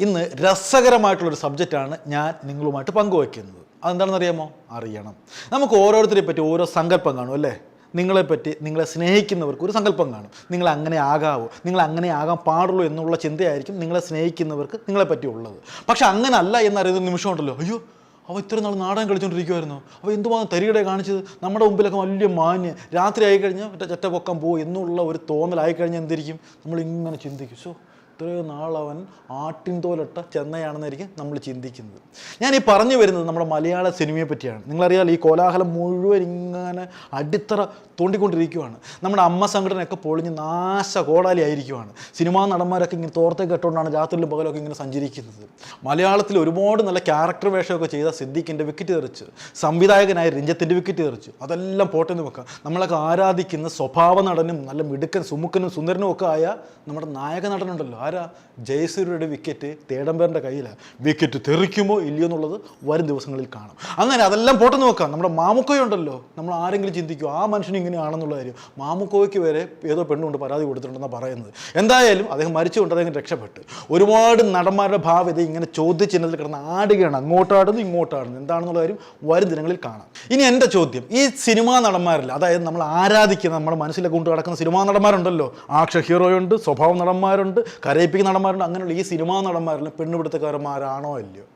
ഇന്ന് രസകരമായിട്ടുള്ളൊരു സബ്ജക്റ്റാണ് ഞാൻ നിങ്ങളുമായിട്ട് പങ്കുവയ്ക്കുന്നത്. അതെന്താണെന്ന് അറിയാമോ അറിയണം. നമുക്ക് ഓരോരുത്തരെ പറ്റി ഓരോ സങ്കല്പം കാണും അല്ലേ? നിങ്ങളെപ്പറ്റി നിങ്ങളെ സ്നേഹിക്കുന്നവർക്ക് ഒരു സങ്കല്പം കാണും. നിങ്ങൾ അങ്ങനെ ആകാവോ? നിങ്ങൾ അങ്ങനെ ആകാൻ പാടുള്ളൂ എന്നുള്ള ചിന്തയായിരിക്കും നിങ്ങളെ സ്നേഹിക്കുന്നവർക്ക് നിങ്ങളെപ്പറ്റി ഉള്ളത്. പക്ഷെ അങ്ങനല്ല എന്നറിയുന്ന നിമിഷം ഉണ്ടല്ലോ. അയ്യോ അവ ഇത്ര നാൾ നാടകം കളിച്ചുകൊണ്ടിരിക്കുമായിരുന്നു അവ എന്തുമാത്രം തരികടെ കാണിച്ചത്? നമ്മുടെ മുമ്പിലൊക്കെ വലിയ മാന്യ രാത്രി ആയിക്കഴിഞ്ഞാൽ മറ്റേ ചെറ്റ പൊക്കം പോകും എന്നുള്ള ഒരു തോന്നലായിക്കഴിഞ്ഞാൽ എന്തിരിക്കും? നമ്മൾ ഇങ്ങനെ ചിന്തിക്കും. സോ ഇത്രയും നാളവൻ ആട്ടിൻ തോലിട്ട ചെന്നൈയാണെന്നായിരിക്കും നമ്മൾ ചിന്തിക്കുന്നത്. ഞാൻ ഈ പറഞ്ഞു വരുന്നത് നമ്മുടെ മലയാള സിനിമയെ പറ്റിയാണ്. നിങ്ങളറിയാലോ ഈ കോലാഹലം മുഴുവൻ ഇങ്ങനെ അടിത്തറ തോണ്ടിക്കൊണ്ടിരിക്കുവാണ്. നമ്മുടെ അമ്മ സംഘടനയൊക്കെ പൊളിഞ്ഞ് നാശ കോടാലി ആയിരിക്കുവാണ്. സിനിമാ നടന്മാരൊക്കെ ഇങ്ങനെ തോർത്തേ കെട്ടുകൊണ്ടാണ് രാത്രിയിലും പകലൊക്കെ ഇങ്ങനെ സഞ്ചരിക്കുന്നത്. മലയാളത്തിൽ ഒരുപാട് നല്ല ക്യാരക്ടർ വേഷമൊക്കെ ചെയ്ത സിദ്ദിഖിന്റെ വിക്കറ്റ് തെറിച്ച് സംവിധായകനായ രഞ്ജത്തിന്റെ വിക്കറ്റ് തെറിച്ചു അതെല്ലാം പോട്ടെന്ന് വെക്കാം. നമ്മളൊക്കെ ആരാധിക്കുന്ന സ്വഭാവ നടനും നല്ല മിടുക്കൻ സുമുക്കനും സുന്ദരനും ഒക്കെ ആയ നമ്മുടെ നായക നടനുണ്ടല്ലോ ആരാ? ജയസൂര്യയുടെ വിക്കറ്റ് തേടമ്പേറിന്റെ കയ്യിലാണ് വിക്കറ്റ് തെറിക്കുമോ ഇല്ലയോ എന്നുള്ളത് വരും ദിവസങ്ങളിൽ കാണാം. അങ്ങനെ അതെല്ലാം പോട്ട് നോക്കാം. നമ്മുടെ മാമുക്കോയുണ്ടല്ലോ നമ്മൾ ആരെങ്കിലും ചിന്തിക്കും ആ മനുഷ്യൻ ഇങ്ങനെയാണെന്നുള്ള കാര്യം. മാമുക്കോയ്ക്ക് വരെ ഏതോ പെണ്ണുകൊണ്ട് പരാതി കൊടുത്തിട്ടുണ്ടെന്നാണ് പറയുന്നത്. എന്തായാലും അദ്ദേഹം മരിച്ചുകൊണ്ട് അദ്ദേഹം രക്ഷപ്പെട്ടു. ഒരുപാട് നടന്മാരുടെ ഭാവ്യത ഇങ്ങനെ ചോദ്യചിഹ്നത്തിൽ കിടന്ന് ആടുകയാണ്. അങ്ങോട്ടാടുന്നു ഇങ്ങോട്ടാടുന്നു. എന്താണെന്നുള്ള കാര്യം വരും ദിനങ്ങളിൽ കാണാം. ഇനി എന്റെ ചോദ്യം. ഈ സിനിമാ നടന്മാരിൽ അതായത് നമ്മൾ ആരാധിക്കുന്ന നമ്മുടെ മനസ്സിലെ കൊണ്ട് കിടക്കുന്ന സിനിമാ നടന്മാരുണ്ടല്ലോ. ആക്ഷ ഹീറോയുണ്ട് സ്വഭാവ നടന്മാരുണ്ട് കരയിപ്പിക്കുന്ന നടന്മാരുണ്ട് അങ്ങനെയുള്ള ഈ സിനിമാ നടന്മാരിലും പെണ്ണുപിടുത്തക്കാരന്മാരാണോ അല്ലയോ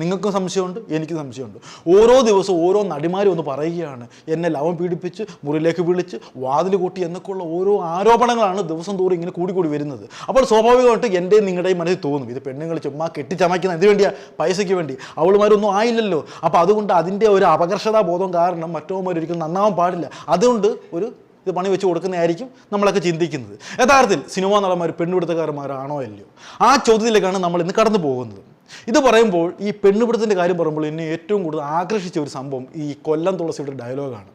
നിങ്ങൾക്കും സംശയമുണ്ട് എനിക്കും സംശയമുണ്ട്. ഓരോ ദിവസവും ഓരോ നടിമാരും ഒന്ന് പറയുകയാണ് എന്നെ ലവം പീഡിപ്പിച്ച് മുറിയിലേക്ക് വിളിച്ച് വാതിൽ കൂട്ടി എന്നൊക്കെയുള്ള ഓരോ ആരോപണങ്ങളാണ് ദിവസം തോറും ഇങ്ങനെ കൂടി കൂടി വരുന്നത്. അപ്പോൾ സ്വാഭാവികമായിട്ട് എന്റെയും നിങ്ങളുടെയും മനസ്സിൽ തോന്നും ഇത് പെണ്ണുങ്ങൾ ചുമ്മാ കെട്ടിച്ചമയ്ക്കുന്ന എന്ത് വേണ്ടിയാ? പൈസയ്ക്ക് വേണ്ടി. അവളുമാരൊന്നും ആയില്ലല്ലോ. അപ്പോൾ അതുകൊണ്ട് അതിന്റെ ഒരു അപകർഷതാ ബോധം കാരണം മറ്റോമാരൊരിക്കലും നന്നാവാൻ പാടില്ല. അതുകൊണ്ട് ഒരു ഇത് പണി വെച്ച് കൊടുക്കുന്നതായിരിക്കും നമ്മളൊക്കെ ചിന്തിക്കുന്നത്. യഥാർത്ഥത്തിൽ സിനിമാ നടന്മാർ പെണ്ണുപിടുത്തക്കാരന്മാരാണോ അല്ലയോ? ആ ചോദ്യത്തിലേക്കാണ് നമ്മൾ ഇന്ന് കടന്നു പോകുന്നത്. ഇത് പറയുമ്പോൾ ഈ പെണ്ണുപിടുത്തത്തിന്റെ കാര്യം പറയുമ്പോൾ എന്നെ ഏറ്റവും കൂടുതൽ ആകർഷിച്ച ഒരു സംഭവം ഈ കൊല്ലം തുളസിയുടെ ഡയലോഗാണ്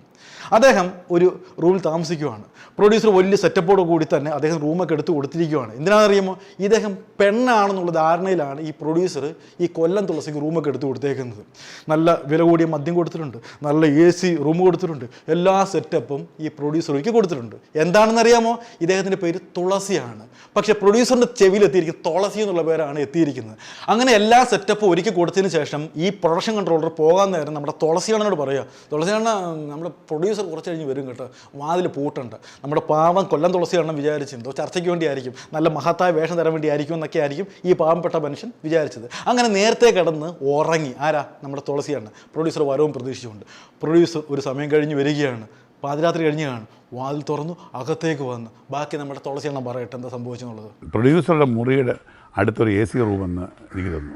അദ്ദേഹം ഒരു റൂമിൽ താമസിക്കുകയാണ് പ്രൊഡ്യൂസർ വലിയ സെറ്റപ്പോട് കൂടി തന്നെ അദ്ദേഹം റൂമൊക്കെ എടുത്ത് കൊടുത്തിരിക്കുകയാണ് എന്തിനാണെന്നറിയുമോ? ഇദ്ദേഹം പെണ്ണാണെന്നുള്ള ധാരണയിലാണ് ഈ പ്രൊഡ്യൂസർ ഈ കൊല്ലം തുളസിക്ക് റൂമൊക്കെ എടുത്ത് കൊടുത്തേക്കുന്നത്. നല്ല വില കൂടിയ മദ്യം കൊടുത്തിട്ടുണ്ട്. നല്ല എ സി റൂം കൊടുത്തിട്ടുണ്ട്. എല്ലാ സെറ്റപ്പും ഈ പ്രൊഡ്യൂസർ ഒരുക്കി കൊടുത്തിട്ടുണ്ട്. എന്താണെന്നറിയാമോ? ഇദ്ദേഹത്തിന്റെ പേര് തുളസിയാണ്. പക്ഷേ പ്രൊഡ്യൂസറിന്റെ ചെവിയിൽ എത്തിയിരിക്കുന്നത് തുളസി എന്നുള്ള പേരാണ് എത്തിയിരിക്കുന്നത്. അങ്ങനെ എല്ലാ സെറ്റപ്പും ഒരുക്കി കൊടുത്തതിന് ശേഷം ഈ പ്രൊഡക്ഷൻ കൺട്രോളർ പോകാൻ നേരം നമ്മുടെ തുളസിയാണെന്നോട് പറയുക തുളസിയാണ് നമ്മുടെ പ്രൊഡ്യൂസർ കുറച്ച് കഴിഞ്ഞ് വരും കേട്ടോ. വാതിൽ പൂട്ടുണ്ട്. നമ്മുടെ പാവം കൊല്ലം തുളസി വിചാരിച്ചു എന്തോ ചർച്ചയ്ക്ക് വേണ്ടിയായിരിക്കും. നല്ല മഹത്തായ വേഷം തരാൻ വേണ്ടിയായിരിക്കും എന്നൊക്കെ ആയിരിക്കും ഈ പാവപ്പെട്ട മനുഷ്യൻ വിചാരിച്ചത്. അങ്ങനെ നേരത്തെ കിടന്ന് ഉറങ്ങി. ആരാ? നമ്മുടെ തുളസി തുളസിയാണ്. പ്രൊഡ്യൂസർ വരവും പ്രതീക്ഷിച്ചുകൊണ്ട്. പ്രൊഡ്യൂസർ ഒരു സമയം കഴിഞ്ഞ് വരികയാണ്. പാതിരാത്രി കഴിഞ്ഞാണ്. വാതിൽ തുറന്നു അകത്തേക്ക് വന്ന്. ബാക്കി നമ്മുടെ തുളസിയെണ്ണം പറയട്ടെ എന്താ സംഭവിച്ചെന്നുള്ളത്? പ്രൊഡ്യൂസറുടെ മുറിയുടെ അടുത്തൊരു എ സി റൂമെന്ന് എനിക്ക് തന്നു.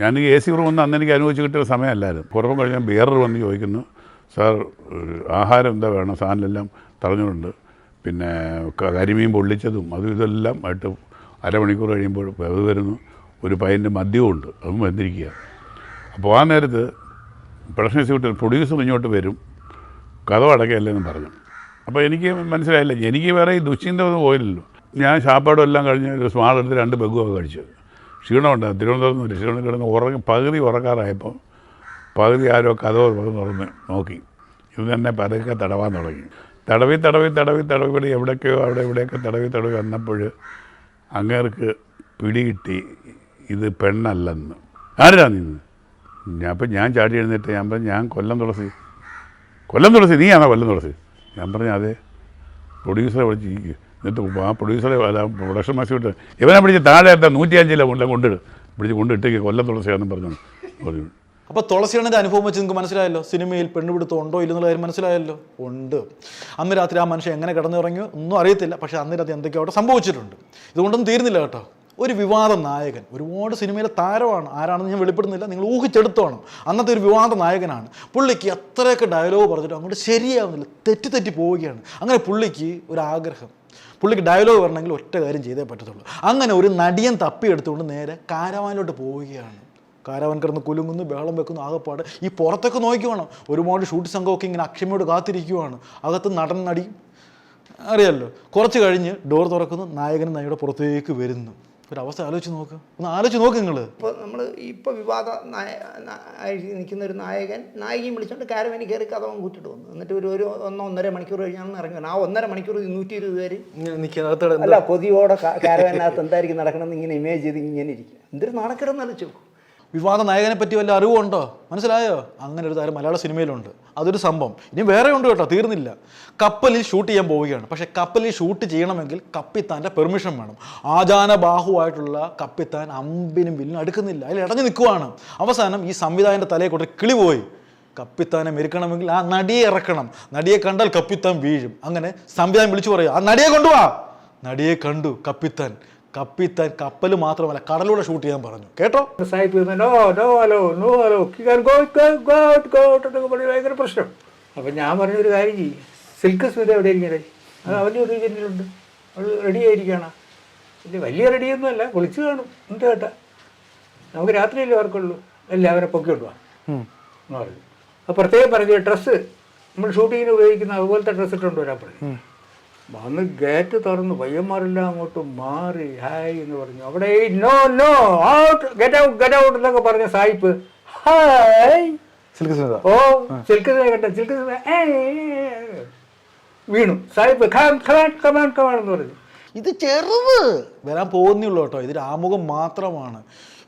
ഞാൻ എ സി റൂമെന്ന് അന്ന് എനിക്ക് അനുഭവിച്ച് കിട്ടിയ സമയമല്ലായിരുന്നു. പുറമെ കഴിഞ്ഞാൽ ബിയറർ വന്ന് ചോദിക്കുന്നു. സാർ ആഹാരം എന്താ വേണം? സാധനമെല്ലാം തടഞ്ഞിട്ടുണ്ട് പിന്നെ കരിമീൻ പൊള്ളിച്ചതും അതും ഇതെല്ലാം ആയിട്ട് അരമണിക്കൂർ കഴിയുമ്പോൾ അത് വരുന്നു. ഒരു പയ്യന്റെ മദ്യമുണ്ട് അതും വന്നിരിക്കുക അപ്പോൾ ആ നേരത്ത് പ്രൊഡക്ഷൻ എക്സിക്യൂട്ടീവ് പ്രൊഡ്യൂസർ ഇങ്ങോട്ട് വരും. കഥ അടക്കയല്ലെന്ന് പറഞ്ഞു. അപ്പോൾ എനിക്ക് മനസ്സിലായില്ല. എനിക്ക് വേറെ ഈ ദുശ്ചിന്ത ഒന്നും പോയില്ലല്ലോ. ഞാൻ ഷാപ്പാടും എല്ലാം കഴിഞ്ഞ് ഒരു സ്മാൾ എടുത്ത് രണ്ട് ബെഗുമൊക്കെ കഴിച്ചത്. ക്ഷീണമുണ്ട് തിരുവനന്തപുരത്ത് ക്ഷീണം കിടന്ന് ഉറങ്ങി പകുതി ഉറക്കാറായപ്പോൾ പകുതി ആരോ കഥ തുറന്ന് നോക്കി. ഇത് തന്നെ പതുക്കെ തടവാൻ തുടങ്ങി. തടവി തടവി തടവി തടവി കൂടി എവിടേക്കോ അവിടെ ഇവിടെയൊക്കെ തടവി തടവി വന്നപ്പോൾ അങ്ങേർക്ക് പിടികിട്ടി. ഇത് പെണ്ണല്ലെന്ന്. ആരാ നിന്ന് ഞാൻ അപ്പം ഞാൻ ചാടി എഴുന്നേറ്റ് ഞാൻ പറഞ്ഞു ഞാൻ കൊല്ലം തുളസി. കൊല്ലം തുളസി നീയാണോ കൊല്ലം തുളസി? ഞാൻ പറഞ്ഞു അതെ. പ്രൊഡ്യൂസറെ വിളിച്ച് എന്നിട്ട് ആ പ്രൊഡ്യൂസറെ അല്ല പ്രൊഡക്ഷൻ വിട്ട് ഇവനെ പിടിച്ച് താഴെ എത്താൻ നൂറ്റിയഞ്ചിലെ കൊണ്ടിട്. പിടിച്ച് കൊണ്ടിട്ടേക്ക് കൊല്ലം തുളസിയാണെന്ന് പറഞ്ഞു പറഞ്ഞു അപ്പോൾ തുളസിയണ്ണന്റെ അനുഭവം വെച്ച് നിങ്ങൾക്ക് മനസ്സിലായല്ലോ? സിനിമയിൽ പെണ്ണുപിടുത്തം ഉണ്ടോ ഇല്ലെന്നുള്ള കാര്യം മനസ്സിലായല്ലോ? ഉണ്ട്. അന്ന് രാത്രി ആ മനുഷ്യൻ എങ്ങനെ കിടന്നുറങ്ങിയോ ഒന്നും അറിയത്തില്ല. പക്ഷെ അന്ന് രാത്രി എന്തൊക്കെയോ അവിടെ സംഭവിച്ചിട്ടുണ്ട്. ഇതുകൊണ്ടൊന്നും തീരുന്നില്ല കേട്ടോ. ഒരു വിവാദ നായകൻ ഒരുപാട് സിനിമയിലെ താരമാണ്. ആരാണെന്ന് ഞാൻ വെളിപ്പെടുന്നില്ല നിങ്ങൾ ഊഹിച്ചെടുത്തോണം. അന്നത്തെ ഒരു വിവാദ നായകനാണ്. പുള്ളിക്ക് അത്രയൊക്കെ ഡയലോഗ് പറഞ്ഞിട്ട് അങ്ങോട്ട് ശരിയാവുന്നില്ല. തെറ്റി തെറ്റി പോവുകയാണ്. അങ്ങനെ പുള്ളിക്ക് ഒരു ആഗ്രഹം. പുള്ളിക്ക് ഡയലോഗ് വരണമെങ്കിൽ ഒറ്റ കാര്യം ചെയ്തേ പറ്റത്തുള്ളൂ. അങ്ങനെ ഒരു നടിയൻ തപ്പിയെടുത്തുകൊണ്ട് നേരെ കാരവാനിലോട്ട് പോവുകയാണ്. കാരവൻ കിടന്ന് കുലുങ്ങുന്നു ബഹളം വെക്കുന്നു ആകെപ്പാട്. ഈ പുറത്തൊക്കെ നോക്കിക്കുവാണ് ഒരുപാട് ഷൂട്ട് സംഘമൊക്കെ ഇങ്ങനെ അക്ഷമയോട് കാത്തിരിക്കുവാണ്. അകത്ത് നടൻ നടി അറിയാമല്ലോ കുറച്ച് കഴിഞ്ഞ് ഡോർ തുറക്കുന്നു നായകനും നടിയുടെ പുറത്തേക്ക് വരുന്നു. ഒരു അവസ്ഥ ആലോചിച്ച് നോക്ക്. ഒന്ന് ആലോചിച്ച് നോക്ക് നിങ്ങൾ ഇപ്പോൾ നമ്മൾ ഇപ്പോൾ വിവാദ നായ നിൽക്കുന്ന ഒരു നായകൻ നായികയും വിളിച്ചോണ്ട് കാരവനി കയറി കഥവൻ കൂട്ടിട്ട് വന്നു. എന്നിട്ട് ഒരു ഒരു ഒന്നോ ഒന്നര മണിക്കൂർ കഴിഞ്ഞാണ് ഇറങ്ങി ആ ഒന്നര മണിക്കൂർ നൂറ്റി ഇരുപത് പേര് അല്ല കൊതിയോടെ കാരവനകത്ത് എന്തായിരിക്കും നടക്കണമെന്ന് ഇങ്ങനെ ഇമേജ് ചെയ്ത് ഇങ്ങനെ ഇരിക്കും. എന്തൊരു നടക്കണമെന്ന് ആലോചിച്ച് നോക്കൂ. വിവാദ നായകനെ പറ്റി വല്ല അറിവുണ്ടോ? മനസ്സിലായോ? അങ്ങനെ ഒരു താരം മലയാള സിനിമയിലുണ്ട്. അതൊരു സംഭവം. ഇനി വേറെ ഉണ്ട് കേട്ടോ തീർന്നില്ല. കപ്പലിൽ ഷൂട്ട് ചെയ്യാൻ പോവുകയാണ്. പക്ഷേ കപ്പലിൽ ഷൂട്ട് ചെയ്യണമെങ്കിൽ കപ്പിത്താന്റെ പെർമിഷൻ വേണം. ആചാനബാഹുവായിട്ടുള്ള കപ്പിത്താൻ അമ്പിനും വില്ലിനും അടുക്കുന്നില്ല. അതിൽ ഇടഞ്ഞു നിൽക്കുവാണ്. അവസാനം ഈ സംവിധായകന്റെ തലയെ കൊണ്ട് കിളി പോയി. കപ്പിത്താനെ മെരുക്കണമെങ്കിൽ ആ നടിയെ ഇറക്കണം. നടിയെ കണ്ടാൽ കപ്പിത്താൻ വീഴും. അങ്ങനെ സംവിധാനം വിളിച്ചു പറയും ആ നടിയെ കൊണ്ടുവാ. നടിയെ കണ്ടു കപ്പിത്താൻ. കപ്പിത്താൻ കപ്പൽ മാത്രമല്ല കടലൂടെ ഷൂട്ട് ചെയ്യാൻ പറഞ്ഞു. കേട്ടോ? ഭയങ്കര പ്രശ്നം. അപ്പം ഞാൻ പറഞ്ഞൊരു കാര്യം ചെയ്യും. സിൽക്ക് സ്മിത എവിടെ ഇരിക്കണേ? അത് അവന്റെ ഒരു റീജനിലുണ്ട് അവൾ റെഡി ആയിരിക്കണം. വലിയ വലിയ റെഡിയൊന്നും അല്ല. വിളിച്ചു കാണും. എന്ത് കേട്ടാ? നമുക്ക് രാത്രിയല്ലേ വർക്കുള്ളൂ. എല്ലാവരെ പൊക്കി കൊണ്ടുപോവാ എന്ന് പറഞ്ഞു. അപ്പോൾ പ്രത്യേകം പറഞ്ഞു ഡ്രസ്സ് നമ്മൾ ഷൂട്ടിങ്ങിന് ഉപയോഗിക്കുന്ന അതുപോലത്തെ ഡ്രസ്സ് ഇട്ടുകൊണ്ട് വരാൻ പറഞ്ഞു വന്ന് ഗേറ്റ് തുറന്ന് പയ്യന്മാരെല്ലാം അങ്ങോട്ട് മാറി ഹായ് എന്ന് പറഞ്ഞു. അവിടെ no no out get out get out എന്നൊക്കെ പറഞ്ഞ സായിപ്പ് ഹായ്. ഓ സിൽക്ക് കേട്ട സിൽക്ക് വീണു. സായിപ്പ് ഖാൻ ഖമാൻ കമാൻ കമാൻ എന്ന് പറഞ്ഞു. ഇത് ചെറുത്. വരാൻ പോകുന്നുള്ളൂ കേട്ടോ. ഇത് ആമുഖം മാത്രമാണ്.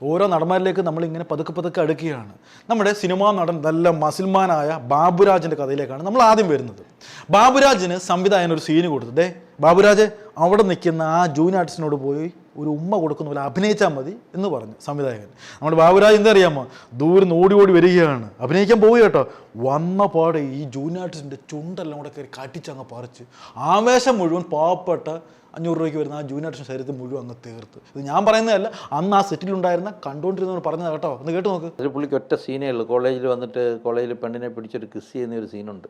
ഓരോ നടന്മാരിലേക്ക് നമ്മൾ ഇങ്ങനെ പതുക്കെ പതുക്കെ അടുക്കുകയാണ്. നമ്മുടെ സിനിമാ നടൻ നല്ല മസിൽമാനായ ബാബുരാജിന്റെ കഥയിലേക്കാണ് നമ്മൾ ആദ്യം വരുന്നത്. ബാബുരാജിന് സംവിധായകൻ ഒരു സീന് കൊടുത്തു. ദേ ബാബുരാജ് അവിടെ നിൽക്കുന്ന ആ ജൂനിയർ ആർട്ടിസ്റ്റിനോട് പോയി ഒരു ഉമ്മ കൊടുക്കുന്ന പോലെ അഭിനയിച്ചാൽ മതി എന്ന് പറഞ്ഞു സംവിധായകൻ. നമ്മുടെ ബാബുരാജ് എന്താ അറിയാമോ? ദൂരെ ഓടി ഓടി വരികയാണ്. അഭിനയിക്കാൻ പോവുക കേട്ടോ. വന്ന പാടെ ഈ ജൂനിയർ ആർട്ടിസ്റ്റിന്റെ ചുണ്ടെല്ലാം കൂടെ കയറി കാട്ടിച്ചങ്ങ് പറിച്ച് ആവേശം മുഴുവൻ പാവപ്പെട്ട അഞ്ഞൂറ് രൂപയ്ക്ക് വരുന്ന ആ ജൂനിയർ ശരീരത്തിൽ മുഴുവൻ അങ്ങ് തീർത്ത്. ഇത് ഞാൻ പറയുന്നതല്ല അന്ന് ആ സെറ്റിലുണ്ടായിരുന്ന കണ്ടുകൊണ്ടിരുന്നവർ പറഞ്ഞത് കേട്ടോ. ഒന്ന് കേട്ട് നോക്ക്. അതിൽ പുള്ളിക്ക് ഒറ്റ സീനേ ഉള്ളൂ. കോളേജിൽ വന്നിട്ട് കോളേജിൽ പെണ്ണിനെ പിടിച്ചൊരു കിസ് ചെയ്യുന്ന ഒരു സീനുണ്ട്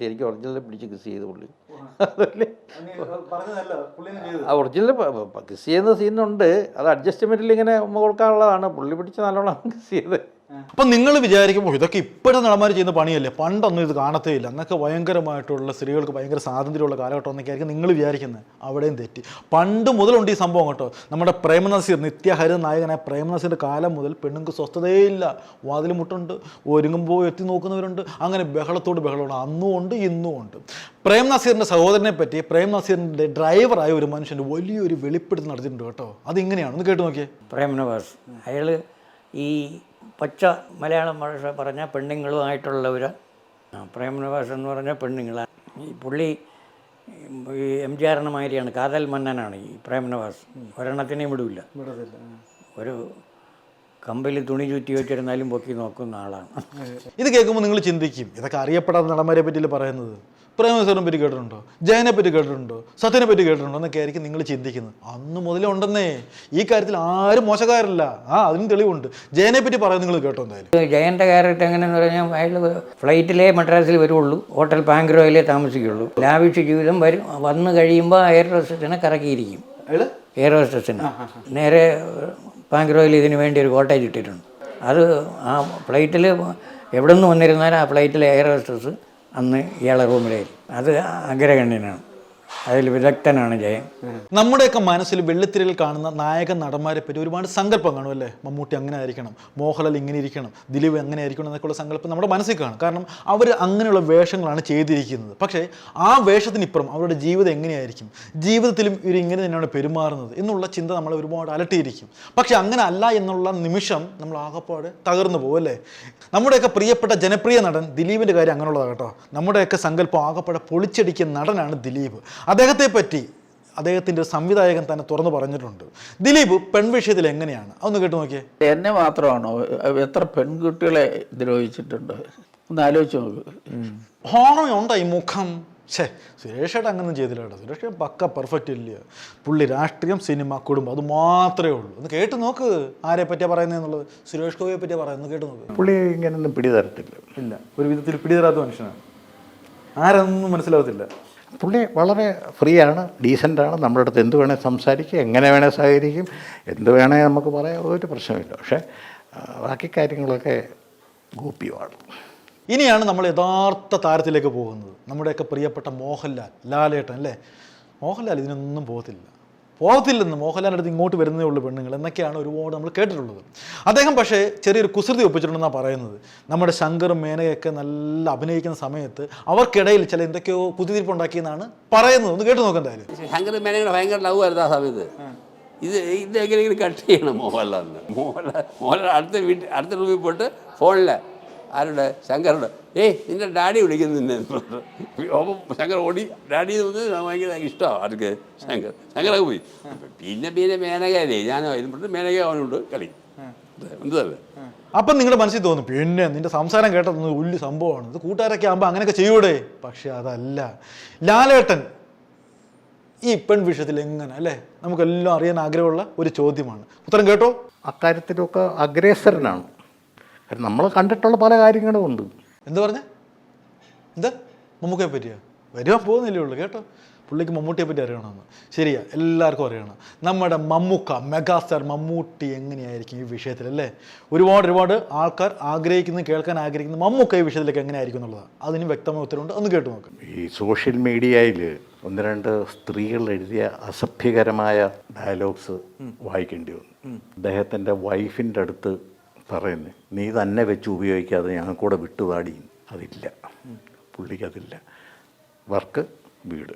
ശരിക്കും ഒറിജിനലിൽ പിടിച്ച് കിസ് ചെയ്ത് പുള്ളി. അതല്ലേ? ആ ഒറിജിനൽ കിസ് ചെയ്യുന്ന സീനുണ്ട് അത് അഡ്ജസ്റ്റ്മെന്റിൽ ഇങ്ങനെ കൊടുക്കാനുള്ളതാണ്. പുള്ളി പിടിച്ച് നല്ലോണം കിസ് ചെയ്ത്. അപ്പം നിങ്ങൾ വിചാരിക്കുമ്പോൾ ഇതൊക്കെ ഇപ്പോഴത്തെ നടന്മാർ ചെയ്യുന്ന പണിയല്ലേ? പണ്ടൊന്നും ഇത് കാണത്തേ ഇല്ല. അന്നൊക്കെ ഭയങ്കരമായിട്ടുള്ള സ്ത്രീകൾക്ക് ഭയങ്കര സ്വാതന്ത്ര്യമുള്ള കാലഘട്ടം എന്നൊക്കെ ആയിരിക്കും നിങ്ങൾ വിചാരിക്കുന്നത്. അവിടെയും തെറ്റി. പണ്ട് മുതലുണ്ട് ഈ സംഭവം കേട്ടോ. നമ്മുടെ പ്രേമനസീർ നിത്യഹരി നായകനായ പ്രേമനസീറിന്റെ കാലം മുതൽ പെണ്ണുങ്ങൾക്ക് സ്വസ്ഥതയില്ല. വാതിൽ മുട്ടുണ്ട് ഒരുങ്ങുമ്പോൾ എത്തി നോക്കുന്നവരുണ്ട് അങ്ങനെ ബഹളത്തോട് ബഹളമാണ്. അന്നും ഉണ്ട് ഇന്നും ഉണ്ട്. പ്രേം നസീറിന്റെ സഹോദരനെ പറ്റി പ്രേം നസീറിന്റെ ഡ്രൈവറായ ഒരു മനുഷ്യന്റെ വലിയൊരു വെളിപ്പെടുത്തൽ നടത്തിയിട്ടുണ്ട് കേട്ടോ. അതിങ്ങനെയാണ്? ഒന്ന് കേട്ട് നോക്കിയേ. പ്രേംനവാസ് അയാൾ ഈ പച്ച മലയാളം ഭാഷ പറഞ്ഞ പെണ്ണുങ്ങളുമായിട്ടുള്ള ഒരു എന്ന് പറഞ്ഞ പെണ്ണുങ്ങളാണ് ഈ പുള്ളി ഈ എം ജി ആറിന് മാതിരിയാണ് കാതൽ മന്നനാണ് ഈ പ്രേമനിവാസ്. ഒരെണ്ണത്തിനെയും വിടില്ല ഒരു കമ്പിൽ തുണി ചുറ്റി വെച്ചിരുന്നാലും പൊക്കി നോക്കുന്ന ആളാണ്. ഇത് കേൾക്കുമ്പോൾ നിങ്ങൾ ചിന്തിക്കും ഇതൊക്കെ അറിയപ്പെടാത്ത നടന്മാരെ പറ്റിയല്ലേ പറയുന്നത്? പ്രേമസാറിനെ പറ്റി കേട്ടിട്ടുണ്ടോ? ജയനെ പറ്റി കേട്ടിട്ടുണ്ടോ? സത്യനെ പറ്റി കേട്ടിട്ടുണ്ടോ? എന്നൊക്കെ ആയിരിക്കും നിങ്ങൾ ചിന്തിക്കുന്നത്. അന്ന് മുതലേ ഉണ്ടെന്നേ. ഈ കാര്യത്തിൽ ആരും മോശക്കാരല്ല. ആ അതിന് തെളിവുണ്ട്. ജയനെ പറ്റി പറയാൻ നിങ്ങൾ കേട്ടോ എന്തായാലും. ജയന്റെ ക്യാരക്ടർ എങ്ങനെയെന്ന് പറഞ്ഞാൽ അയാൾ ഫ്ലൈറ്റിലേ മദ്രാസിൽ വരുള്ളൂ ഹോട്ടൽ പാങ്ക്രോയിലേ താമസിക്കുള്ളൂ ലാവിഷ് ജീവിതം വരും വന്നു കഴിയുമ്പോൾ എയർ ഹോസ്റ്റസിനെ കറക്കിയിരിക്കും. എയർ ഹോസ്റ്റസിന് നേരെ പാങ്ക്രോയിൽ ഇതിന് വേണ്ടി ഒരു കോട്ടേജ് ഇട്ടിട്ടുണ്ട്. അത് ആ ഫ്ലൈറ്റിൽ എവിടെ നിന്ന് വന്നിരുന്നാലും ആ ഫ്ലൈറ്റിലെ എയർ ഹോസ്റ്റസ് അന്ന് ഇയാളെ റൂമിലായിരുന്നു അത് അഗ്രഗണ്യനാണ്. അതിൽ വിദഗ്ധനാണ് ജയൻ നമ്മുടെയൊക്കെ മനസ്സിൽ വെള്ളിത്തിരയിൽ കാണുന്ന നായക നടന്മാരെ പറ്റി ഒരുപാട് സങ്കല്പം കാണും അല്ലേ? മമ്മൂട്ടി അങ്ങനെ ആയിരിക്കണം മോഹൻലാൽ ഇങ്ങനെ ഇരിക്കണം ദിലീപ് എങ്ങനെ ആയിരിക്കണം എന്നൊക്കെയുള്ള സങ്കല്പം നമ്മുടെ മനസ്സിൽ കാണും. കാരണം അവർ അങ്ങനെയുള്ള വേഷങ്ങളാണ് ചെയ്തിരിക്കുന്നത്. പക്ഷേ ആ വേഷത്തിനിപ്പുറം അവരുടെ ജീവിതം എങ്ങനെയായിരിക്കും? ജീവിതത്തിലും ഇവർ ഇങ്ങനെ തന്നെയാണ് പെരുമാറുന്നത് എന്നുള്ള ചിന്ത നമ്മളെ ഒരുപാട് അലട്ടിയിരിക്കും. പക്ഷേ അങ്ങനെ അല്ല എന്നുള്ള നിമിഷം നമ്മൾ ആകപ്പാട് തകർന്നു പോകും അല്ലേ? നമ്മുടെയൊക്കെ പ്രിയപ്പെട്ട ജനപ്രിയ നടൻ ദിലീപിന്റെ കാര്യം അങ്ങനെയുള്ളതാണ് കേട്ടോ. നമ്മുടെയൊക്കെ സങ്കല്പം ആകപ്പാടെ പൊളിച്ചടിക്കുന്ന നടനാണ് ദിലീപ്. അദ്ദേഹത്തെ പറ്റി അദ്ദേഹത്തിന്റെ സംവിധായകൻ തന്നെ തുറന്നു പറഞ്ഞിട്ടുണ്ട്. ദിലീപ് പെൺവിഷയത്തിൽ എങ്ങനെയാണ്? അതൊന്ന് കേട്ട് നോക്കിയേ. എന്നെ മാത്രമാണോ? എത്ര പെൺകുട്ടികളെ ദ്രോഹിച്ചിട്ടുണ്ട് ഒന്ന് ആലോചിച്ച് നോക്ക്. ഹോണമുണ്ടോ ഈ മുഖം? ഛേ സുരേഷേട്ട അങ്ങനെ ചെയ്തില്ല കേട്ടോ. സുരേഷ് പക്ക പെർഫെക്റ്റ് ഇല്ല. പുള്ളി രാഷ്ട്രീയം സിനിമ കുടുംബം അത് മാത്രമേ ഉള്ളൂ. ഒന്ന് കേട്ട് നോക്ക് ആരെ പറ്റിയാ പറയുന്നതെന്നുള്ളത് സുരേഷ് ഗോപിയെ പറ്റിയാ പറയുന്നത് കേട്ട് നോക്ക്. പുള്ളി ഇങ്ങനൊന്നും പിടിതരത്തില്ല. ഇല്ല. ഒരു വിധത്തിൽ പിടിതരാത്ത മനുഷ്യനാണ്. ആരൊന്നും മനസ്സിലാവത്തില്ല. പുള്ളി വളരെ ഫ്രീ ആണ് ഡീസന്റാണ്. നമ്മുടെ അടുത്ത് എന്ത് വേണേൽ സംസാരിക്കും എങ്ങനെ വേണേൽ സഹകരിക്കും എന്ത് വേണേൽ നമുക്ക് പറയാം ഒരു പ്രശ്നമില്ല പക്ഷേ ബാക്കി കാര്യങ്ങളൊക്കെ ഗോപ്യമാണ്. ഇനിയാണ് നമ്മൾ യഥാർത്ഥ താരത്തിലേക്ക് പോകുന്നത്. നമ്മുടെയൊക്കെ പ്രിയപ്പെട്ട മോഹൻലാൽ ലാലേട്ടൻ അല്ലേ? മോഹൻലാൽ ഇതിനൊന്നും പോകത്തില്ല. പോകത്തില്ലെന്ന് മോഹൻലാലിന്റെ അടുത്ത് ഇങ്ങോട്ട് വരുന്നേ ഉള്ളൂ പെണ്ണുങ്ങൾ എന്നൊക്കെയാണ് ഒരുപാട് നമ്മൾ കേട്ടിട്ടുള്ളത്. അദ്ദേഹം പക്ഷേ ചെറിയൊരു കുസൃതി ഒപ്പിച്ചിട്ടുണ്ടെന്നാണ് പറയുന്നത്. നമ്മുടെ ശങ്കറും മേനകയൊക്കെ നല്ല അഭിനയിക്കുന്ന സമയത്ത് അവർക്കിടയിൽ ചില എന്തൊക്കെയോ കുത്തിരിപ്പുണ്ടാക്കിയെന്നാണ് പറയുന്നത്. ഒന്ന് കേട്ട് നോക്കാം എന്തായാലും ശങ്കർ മേനയുടെ ഭയങ്കര ലവ് ആയിരുന്നു ആ സമയത്ത്. ഇത് ഇത് കട്ട് ചെയ്യണം മോഹൻലാലിന്. മോഹൻലാൽ മോഹൻലാൽ അടുത്ത വീട്ടിൽ അടുത്ത റൂമിൽ പോയിട്ട് ഫോണിൽ ആരുടെ? ശങ്കറുടെ. ഏയ് നിന്റെ ഡാഡി വിളിക്കുന്നു നിന്നെ. അപ്പം ശങ്കർ ഓടി ഡാഡി എന്ന് പറഞ്ഞാൽ ഭയങ്കര ഇഷ്ടമാണ് ആർക്ക് ശങ്കർ. ശങ്കറൊക്കെ പോയി. പിന്നെ പിന്നെ മേനകയല്ലേ ഞാനോ ഇത് പറഞ്ഞിട്ട് മേനക അവനുണ്ട് കളി. എന്തല്ലേ അപ്പം നിങ്ങളുടെ മനസ്സിൽ തോന്നും പിന്നെ നിന്റെ സംസാരം കേട്ടതൊന്നും വലിയ സംഭവമാണ്. ഇത് കൂട്ടുകാരൊക്കെ ആകുമ്പോൾ അങ്ങനെയൊക്കെ ചെയ്യൂടെ? പക്ഷെ അതല്ല. ലാലേട്ടൻ ഈ പെൺ വിഷയത്തിൽ എങ്ങനെ അല്ലേ? നമുക്കെല്ലാം അറിയാൻ ആഗ്രഹമുള്ള ഒരു ചോദ്യമാണ്. ഉത്തരം കേട്ടോ? അക്കാര്യത്തിലൊക്കെ അഗ്രേസരനാണ് കാരണം നമ്മൾ കണ്ടിട്ടുള്ള പല കാര്യങ്ങളും ഉണ്ട്. എന്ത് പറഞ്ഞ? എന്താ? മമ്മൂക്കയെ പറ്റിയാ? വരുവാൻ പോകുന്നില്ലേ ഉള്ളൂ കേട്ടോ? പുള്ളിക്ക് മമ്മൂട്ടിയെ പറ്റി അറിയണമെന്ന്. ശരിയാ എല്ലാവർക്കും അറിയണം. നമ്മുടെ മമ്മൂക്ക മെഗാസ്റ്റാർ മമ്മൂട്ടി എങ്ങനെയായിരിക്കും ഈ വിഷയത്തിൽ അല്ലേ? ഒരുപാട് ഒരുപാട് ആൾക്കാർ ആഗ്രഹിക്കുന്നത് കേൾക്കാൻ ആഗ്രഹിക്കുന്നത് മമ്മൂക്ക ഈ വിഷയത്തിലേക്ക് എങ്ങനെയായിരിക്കും എന്നുള്ളതാണ് അതിന് വ്യക്തമായ ഉത്തരവുണ്ട്. ഒന്ന് കേട്ട് നോക്കാം. ഈ സോഷ്യൽ മീഡിയയിൽ ഒന്ന് രണ്ട് സ്ത്രീകൾ എഴുതിയ അസഭ്യകരമായ ഡയലോഗ്സ് വായിക്കേണ്ടി വന്നു. അദ്ദേഹത്തിന്റെ വൈഫിന്റെ അടുത്ത് പറയുന്നത് നീ തന്നെ വെച്ച് ഉപയോഗിക്കാതെ ഞങ്ങൾക്കൂടെ വിട്ടുപാടി. അതില്ല. പുള്ളിക്കതില്ല. വർക്ക് വീട്.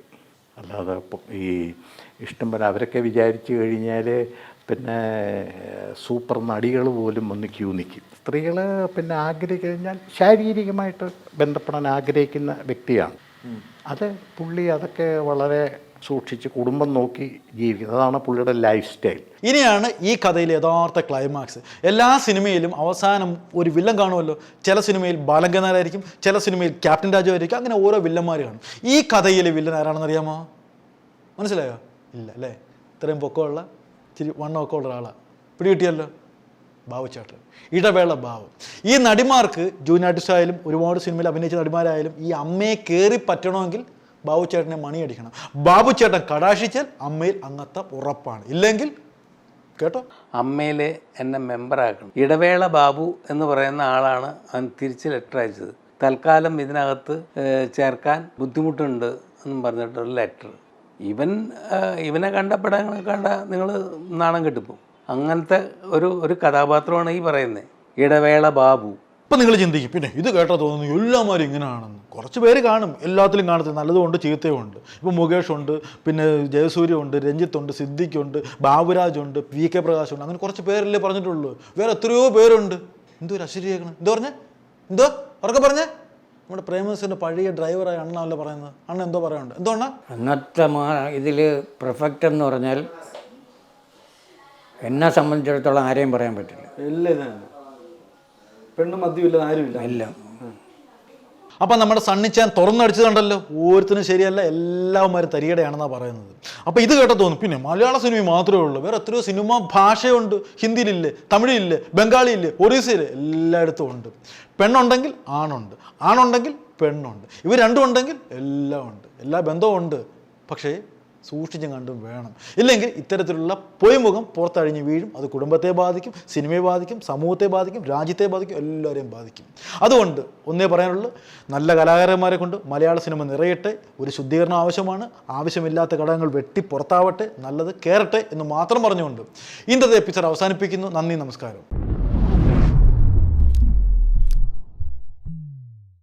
അല്ലാതെ ഈ ഇഷ്ടം പോലെ അവരൊക്കെ വിചാരിച്ചു കഴിഞ്ഞാൽ പിന്നെ സൂപ്പർ നടികൾ പോലും ഒന്ന് ക്യൂ നിൽക്കും സ്ത്രീകൾ പിന്നെ ആഗ്രഹിക്കഴിഞ്ഞാൽ ശാരീരികമായിട്ട് ബന്ധപ്പെടാൻ ആഗ്രഹിക്കുന്ന വ്യക്തിയാണ്. അത് പുള്ളി അതൊക്കെ വളരെ സൂക്ഷിച്ച് കുടുംബം നോക്കി ജീവിക്കുന്നത് അതാണ് പുള്ളിയുടെ ലൈഫ് സ്റ്റൈൽ ഇനിയാണ് ഈ കഥയിലെ യഥാർത്ഥ ക്ലൈമാക്സ് എല്ലാ സിനിമയിലും അവസാനം ഒരു വില്ലൻ കാണുമല്ലോ. ചില സിനിമയിൽ ബാലങ്കനാരായിരിക്കും ചില സിനിമയിൽ ക്യാപ്റ്റൻ രാജു ആയിരിക്കും അങ്ങനെ ഓരോ വില്ലന്മാർ കാണും. ഈ കഥയിലെ വില്ലൻ ആരാണെന്ന് അറിയാമോ? മനസ്സിലായോ? ഇല്ല അല്ലേ? ഇത്രയും പൊക്കമുള്ള ഇച്ചിരി വണ്ണമൊക്കെ ഉള്ള ഒരാളാണ് പിടികിട്ടിയല്ലോ? ബാബുച്ചേട്ടൻ ഇടവേള ബാബു. ഈ നടിമാർക്ക് ജൂനിയർ ആർട്ടിസ്റ്റ് ആയാലും ഒരുപാട് സിനിമയിൽ അഭിനയിച്ച നടിമാരായാലും ഈ അമ്മയെ കയറി പറ്റണമെങ്കിൽ ബാബുച്ചേട്ടനെ മണിയടിക്കണം. ബാബു ചേട്ടൻ കടാശിച്ചാൽ അമ്മയിൽ അംഗത്വം ഉറപ്പാണ്. ഇല്ലെങ്കിൽ കേട്ടോ? അമ്മയിൽ എന്നെ മെമ്പറാക്കണം ഇടവേള ബാബു എന്ന് പറയുന്ന ആളാണ് തിരിച്ച് ലെറ്റർ അയച്ചത്. തൽക്കാലം ഇതിനകത്ത് ചേർക്കാൻ ബുദ്ധിമുട്ടുണ്ട് എന്നും പറഞ്ഞിട്ടൊരു ലെറ്റർ ഇവൻ ഇവനെ കണ്ടപ്പെടാൻ കണ്ട നിങ്ങൾ നാണം കെട്ടിപ്പോവും. അങ്ങനത്തെ ഒരു ഒരു കഥാപാത്രമാണ് ഈ പറയുന്നത് ഇടവേള ബാബു. ഇപ്പം നിങ്ങൾ ചിന്തിക്കും പിന്നെ ഇത് കേട്ടാൽ തോന്നുന്നു എല്ലാമാരും ഇങ്ങനെയാണെന്ന് കുറച്ച് പേര് കാണും എല്ലാത്തിലും കാണത്തില്ല. നല്ലതുമുണ്ട് ചീത്തയുമുണ്ട്. ഇപ്പോൾ മുകേഷ് ഉണ്ട് പിന്നെ ജയസൂര്യ ഉണ്ട് രഞ്ജിത്ത് ഉണ്ട് സിദ്ദിഖ് ഉണ്ട് ബാബുരാജ് ഉണ്ട് വി കെ പ്രകാശ് ഉണ്ട് അങ്ങനെ കുറച്ച് പേരല്ലേ പറഞ്ഞിട്ടുള്ളൂ. വേറെ എത്രയോ പേരുണ്ട്. എന്തോ ഒരു അശരീരിയാക്കണം എന്തോ പറഞ്ഞേ? എന്തോ? ഉറക്കെ പറഞ്ഞേ? നമ്മുടെ പ്രേമസിന്റെ പഴയ ഡ്രൈവറായ അണ്ണനല്ലേ പറയുന്നത്? അണ്ണ എന്തോ പറയുന്നുണ്ട് എന്തോ അണ്ണ? അന്നത്തെ മാ ഇതിൽ പെർഫെക്റ്റ് എന്ന് പറഞ്ഞാൽ എന്നെ സംബന്ധിച്ചിടത്തോളം ആരെയും പറയാൻ പറ്റില്ല. ഇല്ല ഇതാണ് പെണ്ണും മദ്യമില്ല ആരുമില്ല. ഇല്ല. അപ്പം നമ്മുടെ സണ്ണിച്ചാൻ തുറന്നടിച്ചത് കണ്ടല്ലോ? ഓരോരുത്തരും ശരിയല്ല എല്ലാവരും തരികടയാണെന്നാണ് പറയുന്നത്. അപ്പോൾ ഇത് കേട്ടാൽ തോന്നും പിന്നെ മലയാള സിനിമ മാത്രമേ ഉള്ളൂ. വേറെ എത്രയോ സിനിമ ഭാഷയുണ്ട്. ഹിന്ദിയിലില്ലേ തമിഴിലില്ലേ ബംഗാളിയില്ലേ ഒറീസയില്ലേ എല്ലായിടത്തും ഉണ്ട്. പെണ്ണുണ്ടെങ്കിൽ ആണുണ്ട്. ആണുണ്ടെങ്കിൽ പെണ്ണുണ്ട്. ഇവർ രണ്ടും ഉണ്ടെങ്കിൽ എല്ലാം ഉണ്ട്. എല്ലാ ബന്ധവും ഉണ്ട്. പക്ഷേ സൂക്ഷിച്ചും കണ്ടും വേണം. ഇല്ലെങ്കിൽ ഇത്തരത്തിലുള്ള പൊയ്മുഖം പുറത്തഴിഞ്ഞ് വീഴും. അത് കുടുംബത്തെ ബാധിക്കും സിനിമയെ ബാധിക്കും സമൂഹത്തെ ബാധിക്കും രാജ്യത്തെ ബാധിക്കും എല്ലാവരെയും ബാധിക്കും. അതുകൊണ്ട് ഒന്നേ പറയാനുള്ളൂ നല്ല കലാകാരന്മാരെ കൊണ്ട് മലയാള സിനിമ നിറയട്ടെ. ഒരു ശുദ്ധീകരണം ആവശ്യമാണ്. ആവശ്യമില്ലാത്ത ഘടകങ്ങൾ വെട്ടി പുറത്താവട്ടെ. നല്ലത് കയറട്ടെ എന്ന് മാത്രം പറഞ്ഞുകൊണ്ട് ഇന്നത്തെ എപ്പിസോഡ് അവസാനിപ്പിക്കുന്നു. നന്ദി നമസ്കാരം.